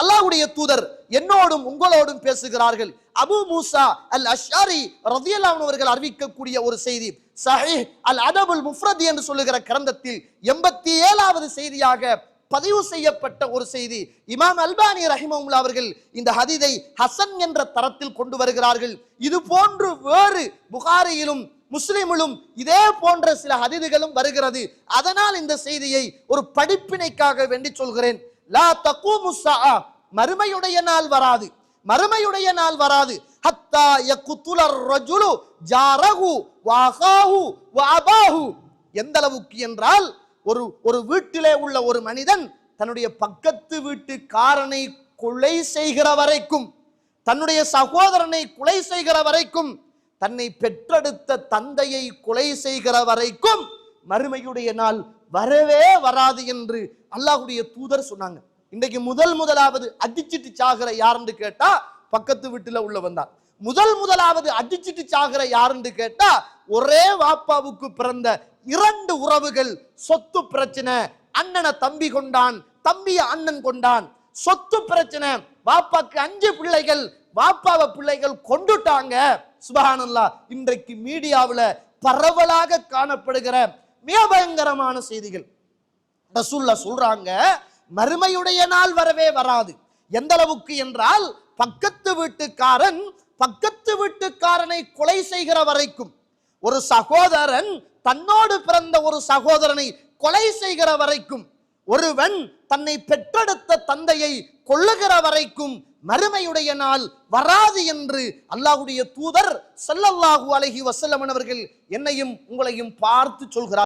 அல்லாஹ்வுடைய தூதர் என்னோடும் உங்களோடும் பேசுகிறார்கள். அபு மூசா அல் அஷாரி ரதியல்லாஹு அவர்கள் அறிவிக்கக்கூடிய ஒரு செய்தி. சஹீஹ் அல் அதபுல் முஃப்ரதி என்று சொல்லுகிற கிரந்தத்தில் எண்பத்தி ஏழாவது செய்தியாக பதிவு செய்யப்பட்ட ஒரு செய்தி. இமாம் அல்பானி ரஹிமவுல்லா அவர்கள் இந்த ஹதீதை ஹசன் என்ற தரத்தில் கொண்டு வருகிறார்கள். இது போன்று வேறு புகாரியிலும் முஸ்லிமிலும் இதே போன்ற சில ஹதீதுகளும் வருகிறது. அதனால் இந்த செய்தியை ஒரு படிப்பினைக்காக வேண்டி சொல்கிறேன். லா தக்கூமு முஸ்ஸா மறுமையுடைய நாள் வராது. மறுமையுடைய நாள் வராது. ஹத்தா யக்குத்துலர் ரஜுலு ஜாரஹு வாஹாஹு வாபாஹு எந்த அளவுக்கு என்றால் ஒரு ஒரு வீட்டிலே உள்ள ஒரு மனிதன் தன்னுடைய பக்கத்து வீட்டுக்காரனை கொலை செய்கிற வரைக்கும் தன்னுடைய சகோதரனை கொலை செய்கிற வரைக்கும் தன்னை பெற்றெடுத்த தந்தையை கொலை செய்கிற வரைக்கும் மறுமையுடைய நாள் வரவே வராது என்று அல்லாஹுடைய தூதர் சொன்னாங்க. இன்றைக்கு முதல் முதலாவது அடிச்சிட்டு சாகிற யாருன்னு கேட்டா பக்கத்து வீட்டுல உள்ள வந்தார் முதல் முதலாவது அடிச்சிட்டு சாகிற யாருன்னு கேட்டா ஒரே வாப்பாவுக்கு பிறந்த இரண்டு உறவுகள் சொத்து பிரச்சனை அண்ணனை தம்பி கொண்டான் தம்பிய அண்ணன் கொண்டான். சொத்து பிரச்சனை வாப்பாக்கு அஞ்சு பிள்ளைகள் வாப்பாவை பிள்ளைகள் கொண்டுட்டாங்க. சுபஹானல்லா இன்றைக்கு மீடியாவில் பரவலாக காணப்படுகிற மிக பயங்கரமான செய்திகள். ரசூல்லா சொல்றாங்க மறுமையுடைய நாள் வரவே வராது. எந்த அளவுக்கு என்றால் பக்கத்து வீட்டுக்காரன் பக்கத்து வீட்டுக்காரனை கொலை செய்கிற வரைக்கும். ஒரு சகோதரன் தன்னோடு பிறந்த ஒரு சகோதரனை கொலை செய்கிற வரைக்கும். ஒருவன் தன்னை பெற்றெடுத்த தந்தையை கொள்ளுகிற வரைக்கும் மறுமையுடைய நாள் வராது என்று அல்லாஹுடைய தூதர் செல்லல்லாஹு அழகி வசல்லமன் அவர்கள் என்னையும் உங்களையும் பார்த்து சொல்கிறார்.